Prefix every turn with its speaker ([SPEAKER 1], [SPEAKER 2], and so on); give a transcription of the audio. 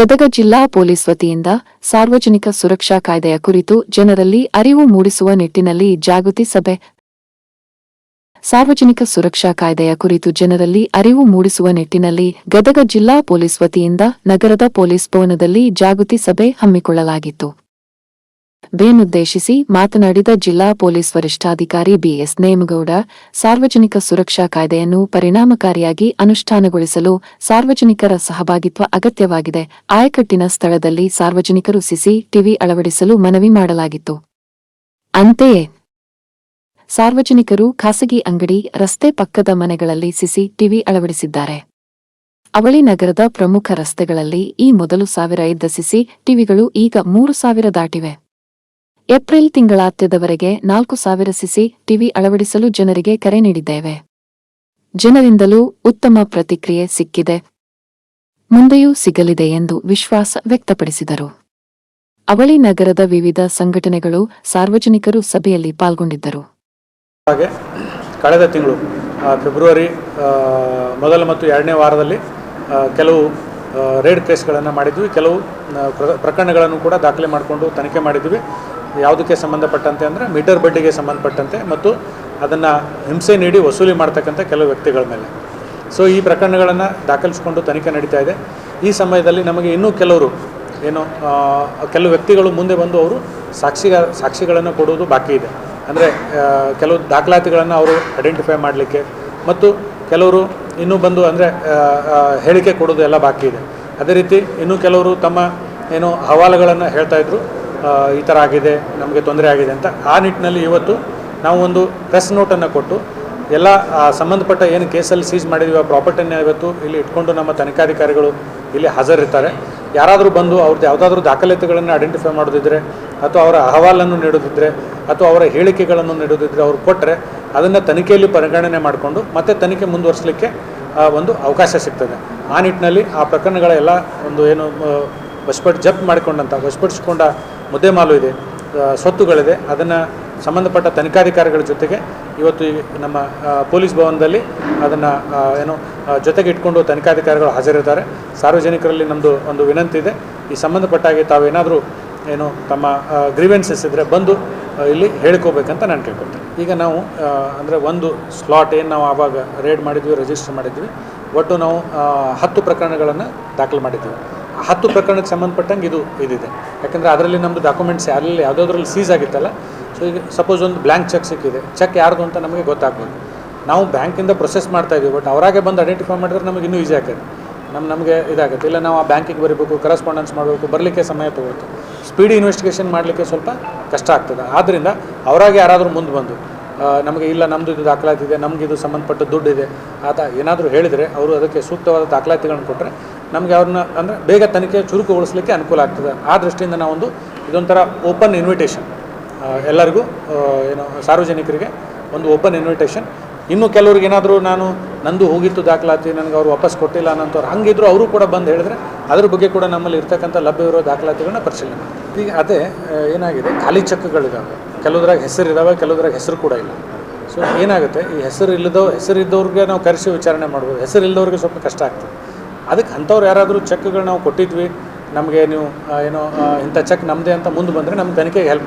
[SPEAKER 1] ಗದಗ ಜಿಲ್ಲಾ ಪೊಲೀಸ್ ವತಿಯಿಂದ ಸಾರ್ವಜನಿಕ ಸುರಕ್ಷಾ ಕಾಯ್ದೆಯ ಕುರಿತು ಜನರಲ್ಲಿ ಅರಿವು ಮೂಡಿಸುವ ನಿಟ್ಟಿನಲ್ಲಿ ಜಾಗೃತಿ ಸಭೆ. ಸಾರ್ವಜನಿಕ ಸುರಕ್ಷಾ ಕಾಯ್ದೆಯ ಕುರಿತು ಜನರಲ್ಲಿ ಅರಿವು ಮೂಡಿಸುವ ನಿಟ್ಟಿನಲ್ಲಿ ಗದಗ ಜಿಲ್ಲಾ ಪೊಲೀಸ್ ವತಿಯಿಂದ ನಗರದ ಪೊಲೀಸ್ ಭವನದಲ್ಲಿ ಜಾಗೃತಿ ಸಭೆ ಹಮ್ಮಿಕೊಳ್ಳಲಾಗಿತ್ತು. ಬೇನುದ್ದೇಶಿಸಿ ಮಾತನಾಡಿದ ಜಿಲ್ಲಾ ಪೊಲೀಸ್ ವರಿಷ್ಠಾಧಿಕಾರಿ ಬಿಎಸ್ ನೇಮಗೌಡ, ಸಾರ್ವಜನಿಕ ಸುರಕ್ಷಾ ಕಾಯ್ದೆಯನ್ನು ಪರಿಣಾಮಕಾರಿಯಾಗಿ ಅನುಷ್ಠಾನಗೊಳಿಸಲು ಸಾರ್ವಜನಿಕರ ಸಹಭಾಗಿತ್ವ ಅಗತ್ಯವಾಗಿದೆ. ಆಯಕಟ್ಟಿನ ಸ್ಥಳದಲ್ಲಿ ಸಾರ್ವಜನಿಕರು ಸಿಸಿ ಟಿವಿ ಅಳವಡಿಸಲು ಮನವಿ ಮಾಡಲಾಗಿತ್ತು. ಅಂತೆಯೇ, ಸಾರ್ವಜನಿಕರು ಖಾಸಗಿ ಅಂಗಡಿ, ರಸ್ತೆ ಪಕ್ಕದ ಮನೆಗಳಲ್ಲಿ ಸಿಸಿ ಟಿವಿ ಅಳವಡಿಸಿದ್ದಾರೆ. ಅವಳಿ ನಗರದ ಪ್ರಮುಖ ರಸ್ತೆಗಳಲ್ಲಿ ಈ ಮೊದಲು ಸಾವಿರ ಇದ್ದ ಸಿಸಿ ಟಿವಿಗಳು ಈಗ ಮೂರು ಸಾವಿರ ದಾಟಿವೆ. ಏಪ್ರಿಲ್ ತಿಂಗಳಾತ್ಯದವರೆಗೆ ನಾಲ್ಕು ಸಾವಿರ ಸಿಸಿ ಟಿವಿ ಅಳವಡಿಸಲು ಜನರಿಗೆ ಕರೆ ನೀಡಿದ್ದೇವೆ. ಜನರಿಂದಲೂ ಉತ್ತಮ ಪ್ರತಿಕ್ರಿಯೆ ಸಿಕ್ಕಿದೆ. ಮುಂದೆಯೂ ಸಿಗಲಿದೆ ಎಂದು ವಿಶ್ವಾಸ ವ್ಯಕ್ತಪಡಿಸಿದರು. ಅವಳಿ ನಗರದ ವಿವಿಧ ಸಂಘಟನೆಗಳು ಸಾರ್ವಜನಿಕರು ಸಭೆಯಲ್ಲಿ ಪಾಲ್ಗೊಂಡಿದ್ದರು.
[SPEAKER 2] ಹಾಗೆ ಕಳೆದ ತಿಂಗಳು ಫೆಬ್ರವರಿ ಮೊದಲ ಮತ್ತು ಎರಡನೇ ವಾರದಲ್ಲಿ ಕೆಲವು ರೇಡ್ ಕೇಸ್ಗಳನ್ನು ಮಾಡಿದ್ವಿ. ಕೆಲವು ಪ್ರ- ಪ್ರಕರಣಗಳನ್ನು ಕೂಡ ದಾಖಲೆ ಮಾಡಿಕೊಂಡು ತನಿಖೆ ಮಾಡಿದ್ವಿ. ಯಾವುದಕ್ಕೆ ಸಂಬಂಧಪಟ್ಟಂತೆ ಅಂದರೆ ಮೀಟರ್ ಬಡ್ಡಿಗೆ ಸಂಬಂಧಪಟ್ಟಂತೆ ಮತ್ತು ಅದನ್ನು ಹಿಂಸೆ ನೀಡಿ ವಸೂಲಿ ಮಾಡ್ತಕ್ಕಂಥ ಕೆಲವು ವ್ಯಕ್ತಿಗಳ ಮೇಲೆ. ಸೊ ಈ ಪ್ರಕರಣಗಳನ್ನು ದಾಖಲಿಸಿಕೊಂಡು ತನಿಖೆ ನಡೀತಾ ಇದೆ. ಈ ಸಮಯದಲ್ಲಿ ನಮಗೆ ಇನ್ನೂ ಕೆಲವರು ಏನು ಕೆಲವು ವ್ಯಕ್ತಿಗಳು ಮುಂದೆ ಬಂದು ಅವರು ಸಾಕ್ಷಿಗ ಸಾಕ್ಷಿಗಳನ್ನು ಕೊಡುವುದು ಬಾಕಿ ಇದೆ. ಅಂದರೆ ಕೆಲವು ದಾಖಲಾತಿಗಳನ್ನು ಅವರು ಐಡೆಂಟಿಫೈ ಮಾಡಲಿಕ್ಕೆ ಮತ್ತು ಕೆಲವರು ಇನ್ನೂ ಬಂದು ಅಂದರೆ ಹೇಳಿಕೆ ಕೊಡೋದು ಎಲ್ಲ ಬಾಕಿ ಇದೆ. ಅದೇ ರೀತಿ ಇನ್ನೂ ಕೆಲವರು ತಮ್ಮ ಏನು ಅಹವಾಲುಗಳನ್ನು ಹೇಳ್ತಾ ಇದ್ರು. ಆ, ಈ ಥರ ಆಗಿದೆ, ನಮಗೆ ತೊಂದರೆ ಆಗಿದೆ ಅಂತ ಆ ನಿಟ್ಟಿನಲ್ಲಿ ಇವತ್ತು ನಾವು ಒಂದು ಪ್ರೆಸ್ ನೋಟನ್ನು ಕೊಟ್ಟು ಎಲ್ಲ ಸಂಬಂಧಪಟ್ಟ ಏನು ಕೇಸಲ್ಲಿ ಸೀಸ್ ಮಾಡಿದೀವಿ, ಆ ಪ್ರಾಪರ್ಟಿನ ಇವತ್ತು ಇಲ್ಲಿ ಇಟ್ಕೊಂಡು ನಮ್ಮ ತನಿಖಾಧಿಕಾರಿಗಳು ಇಲ್ಲಿ ಹಾಜರಿರ್ತಾರೆ. ಯಾರಾದರೂ ಬಂದು ಅವ್ರದ್ದು ಯಾವುದಾದ್ರೂ ದಾಖಲಾತಿಗಳನ್ನು ಐಡೆಂಟಿಫೈ ಮಾಡೋದಿದ್ರೆ, ಅಥವಾ ಅವರ ಅಹವಾಲನ್ನು ನೀಡೋದಿದ್ರೆ, ಅಥವಾ ಅವರ ಹೇಳಿಕೆಗಳನ್ನು ನೀಡೋದಿದ್ರೆ ಅವರು ಕೊಟ್ಟರೆ ಅದನ್ನು ತನಿಖೆಯಲ್ಲಿ ಪರಿಗಣನೆ ಮಾಡಿಕೊಂಡು ಮತ್ತೆ ತನಿಖೆ ಮುಂದುವರಿಸಲಿಕ್ಕೆ ಒಂದು ಅವಕಾಶ ಸಿಗ್ತದೆ. ಆ ನಿಟ್ಟಿನಲ್ಲಿ ಆ ಪ್ರಕರಣಗಳ ಎಲ್ಲ ಒಂದು ಏನು ವಶಪಟ್ಟು ಜಪ್ ಮಾಡಿಕೊಂಡಂಥ ವಶಪಡಿಸಿಕೊಂಡ ಮುದ್ದೆ ಮಾಲು ಇದೆ ಸ್ವತ್ತುಗಳಿದೆ ಅದನ್ನು ಸಂಬಂಧಪಟ್ಟ ತನಿಖಾಧಿಕಾರಿಗಳ ಜೊತೆಗೆ ಇವತ್ತು ನಮ್ಮ ಪೊಲೀಸ್ ಭವನದಲ್ಲಿ ಅದನ್ನು ಏನು ಜೊತೆಗೆ ಇಟ್ಕೊಂಡು ತನಿಖಾಧಿಕಾರಿಗಳು ಹಾಜರಿದ್ದಾರೆ. ಸಾರ್ವಜನಿಕರಲ್ಲಿ ನಮ್ಮದು ಒಂದು ವಿನಂತಿ ಇದೆ. ಈ ಸಂಬಂಧಪಟ್ಟ ಹಾಗೆ ತಾವೇನಾದರೂ ಏನು ತಮ್ಮ ಗ್ರೀವೆನ್ಸಸ್ ಇದ್ದರೆ ಬಂದು ಇಲ್ಲಿ ಹೇಳ್ಕೋಬೇಕಂತ ನಾನು ಕೇಳ್ಕೊಳ್ತೇನೆ. ಈಗ ನಾವು ಅಂದರೆ ಒಂದು ಸ್ಲಾಟ್ ಏನು ನಾವು ಆವಾಗ ರೇಡ್ ಮಾಡಿದ್ವಿ ರಿಜಿಸ್ಟರ್ ಮಾಡಿದ್ವಿ. ಒಟ್ಟು ನಾವು ಹತ್ತು ಪ್ರಕರಣಗಳನ್ನು ದಾಖಲು ಮಾಡಿದ್ವಿ ಆ ಹತ್ತು ಪ್ರಕರಣಕ್ಕೆ ಸಂಬಂಧಪಟ್ಟಂಗೆ ಇದು ಇದಿದೆ. ಯಾಕಂದರೆ ಅದರಲ್ಲಿ ನಮ್ಮದು ಡಾಕ್ಯುಮೆಂಟ್ಸ್ ಯಾರಲ್ಲಿ ಯಾವುದಾದ್ರಲ್ಲಿ ಸೀಸ್ ಆಗಿತ್ತಲ್ಲ. ಸೊ ಈಗ ಸಪೋಸ್ ಒಂದು ಬ್ಲ್ಯಾಂಕ್ ಚೆಕ್ ಸಿಕ್ಕಿದೆ. ಚೆಕ್ ಯಾರ್ದು ಅಂತ ನಮಗೆ ಗೊತ್ತಾಗ್ಬೋದು. ನಾವು ಬ್ಯಾಂಕಿಂದ ಪ್ರೊಸೆಸ್ ಮಾಡ್ತಾ ಇದೀವಿ ಬಟ್ ಅವರಾಗೆ ಬಂದು ಐಡೆಂಟಿಫೈ ಮಾಡಿದ್ರೆ ನಮಗೆ ಇನ್ನೂ ಈಸಿ ಆಗ್ತದೆ. ನಮ್ಮ ನಮಗೆ ಇದಾಗುತ್ತೆ. ಇಲ್ಲ, ನಾವು ಆ ಬ್ಯಾಂಕಿಗೆ ಬರೀಬೇಕು ಕರೆಸ್ಪಾಂಡೆನ್ಸ್ ಮಾಡಬೇಕು, ಬರಲಿಕ್ಕೆ ಸಮಯ ತೊಗೊಳ್ತು ಸ್ಪೀಡಿ ಇನ್ವೆಸ್ಟಿಗೇಷನ್ ಮಾಡಲಿಕ್ಕೆ ಸ್ವಲ್ಪ ಕಷ್ಟ ಆಗ್ತದೆ. ಆದ್ದರಿಂದ ಅವರಾಗೆ ಯಾರಾದರೂ ಮುಂದೆ ಬಂದು ನಮಗೆ ಇಲ್ಲ ನಮ್ಮದು ಇದು ದಾಖಲಾತಿ ಇದೆ ನಮ್ಗೆ ಇದು ಸಂಬಂಧಪಟ್ಟ ದುಡ್ಡಿದೆ, ಆತ ಏನಾದರೂ ಹೇಳಿದರೆ ಅವರು ಅದಕ್ಕೆ ಸೂಕ್ತವಾದ ದಾಖಲಾತಿಗಳನ್ನು ಕೊಟ್ಟರೆ ನಮಗೆ ಅವ್ರನ್ನ ಅಂದರೆ ಬೇಗ ತನಿಖೆ ಚುರುಕುಗೊಳಿಸಲಿಕ್ಕೆ ಅನುಕೂಲ ಆಗ್ತದೆ. ಆ ದೃಷ್ಟಿಯಿಂದ ನಾವೊಂದು ಇದೊಂಥರ ಓಪನ್ ಇನ್ವಿಟೇಷನ್ ಎಲ್ಲರಿಗೂ ಏನು ಸಾರ್ವಜನಿಕರಿಗೆ ಒಂದು ಓಪನ್ ಇನ್ವಿಟೇಷನ್. ಇನ್ನು ಕೆಲವ್ರಿಗೆ ಏನಾದರೂ ನಾನು ನಂದು ಹೋಗಿತ್ತು ದಾಖಲಾತಿ, ನನಗೆ ಅವರು ವಾಪಸ್ ಕೊಟ್ಟಿಲ್ಲ ಅನ್ನೋಂಥವ್ರು ಹಂಗಿದ್ರು ಅವರು ಕೂಡ ಬಂದು ಹೇಳಿದ್ರೆ ಅದ್ರ ಬಗ್ಗೆ ಕೂಡ ನಮ್ಮಲ್ಲಿ ಇರ್ತಕ್ಕಂಥ ಲಭ್ಯವಿರೋ ದಾಖಲಾತಿಗಳನ್ನ ಪರಿಶೀಲನೆ. ಈಗ ಅದೇ ಏನಾಗಿದೆ, ಖಾಲಿ ಚೆಕ್ಗಳಿದ್ದಾವೆ ಕೆಲವ್ರಾಗ ಹೆಸರು ಇದ್ದಾವೆ ಕೆಲವ್ರಾಗ ಹೆಸರು ಕೂಡ ಇಲ್ಲ. ಸೊ ಏನಾಗುತ್ತೆ, ಈ ಹೆಸರು ಇಲ್ಲದೋ ಹೆಸರು ಇದ್ದವ್ರಿಗೆ ನಾವು ಕರೆಸಿ ವಿಚಾರಣೆ ಮಾಡ್ಬೋದು. ಹೆಸರು ಇಲ್ಲದವ್ರಿಗೆ ಸ್ವಲ್ಪ ಕಷ್ಟ ಆಗ್ತದೆ. ಅದಕ್ಕೆ ಅಂಥವ್ರು ಯಾರಾದರೂ ಚೆಕ್ಗಳು ನಾವು ಕೊಟ್ಟಿದ್ವಿ, ನಮಗೆ ನೀವು ಏನೋ ಇಂಥ ಚೆಕ್ ನಮ್ಮದೇ ಅಂತ ಮುಂದೆ ಬಂದರೆ ನಮ್ಮ ತನಿಖೆಗೆ ಹೆಲ್ಪ್